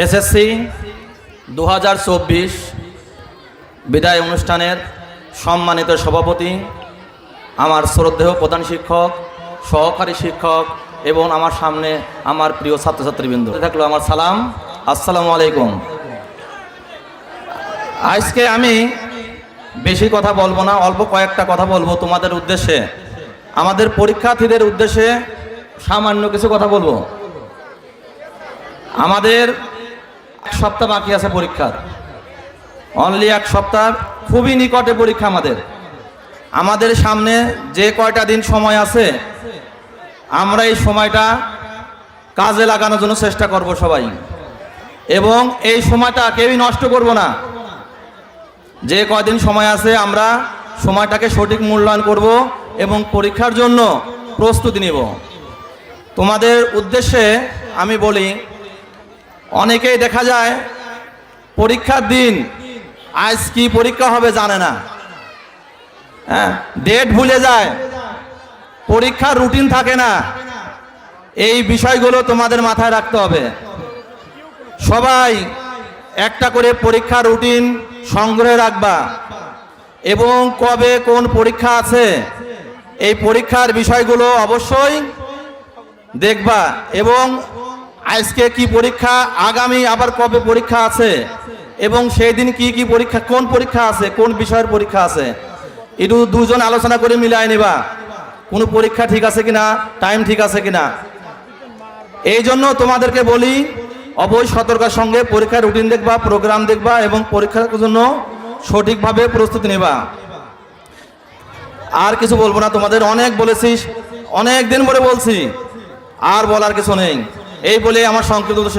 SSC দু হাজার চব্বিশ বিদায় অনুষ্ঠানের সম্মানিত সভাপতি, আমার শ্রদ্ধেয় প্রধান শিক্ষক, সহকারী শিক্ষক এবং আমার সামনে আমার প্রিয় ছাত্রছাত্রীবৃন্দ। থাকল আমার সালাম। আসসালামু আলাইকুম। আজকে আমি বেশি কথা বলব না, অল্প কয়েকটা কথা বলব তোমাদের উদ্দেশ্যে। আমাদের পরীক্ষার্থীদের উদ্দেশ্যে সামান্য কিছু কথা বলব। আমাদের সপ্তাহ বাকি আছে পরীক্ষার। অনলি এক সপ্তাহ। খুবই নিকটে পরীক্ষা আমাদের। আমাদের সামনে যে কয়টা দিন সময় আছে, আমরা এই সময়টা কাজে লাগানোর জন্য চেষ্টা করব সবাই। এবং এই সময়টা কেউই নষ্ট করব না। যে কয়দিন সময় আছে, আমরা সময়টাকে সঠিক মূল্যায়ন করব এবং পরীক্ষার জন্য প্রস্তুতি নেব। তোমাদের উদ্দেশ্যে আমি বলি অনেকেই দেখা যায় পরীক্ষার দিন আজ কি পরীক্ষা হবে জানে না। হ্যাঁ ডেট ভুলে যায়। পরীক্ষার রুটিন থাকে না। এই বিষয়গুলো তোমাদের মাথায় রাখতে হবে। সবাই একটা করে পরীক্ষার রুটিন সংগ্রহে রাখবা। এবং কবে কোন পরীক্ষা আছে, এই পরীক্ষার বিষয়গুলো অবশ্যই দেখবা। এবং আজকে কি পরীক্ষা? আগামী আবার কবে পরীক্ষা আছে? এবং সেই দিন কি কি পরীক্ষা? কোন পরীক্ষা আছে? কোন বিষয়ের পরীক্ষা আছে? একটু দুজন আলোচনা করে মিলাই নিবা। কোনো পরীক্ষা ঠিক আছে কিনা? টাইম ঠিক আছে কিনা? এই জন্য তোমাদেরকে বলি, অবশ্যই সতর্কার সঙ্গে পরীক্ষার রুটিন দেখবা প্রোগ্রাম দেখবা এবং পরীক্ষার জন্য সঠিকভাবে প্রস্তুতি নেবা। আর কিছু বলব না, তোমাদের অনেক বলেছিস অনেক দিন পরে বলছি, আর বলার কিছু নেই। এই বলে আমার সংক্ষিপ্ত শেষ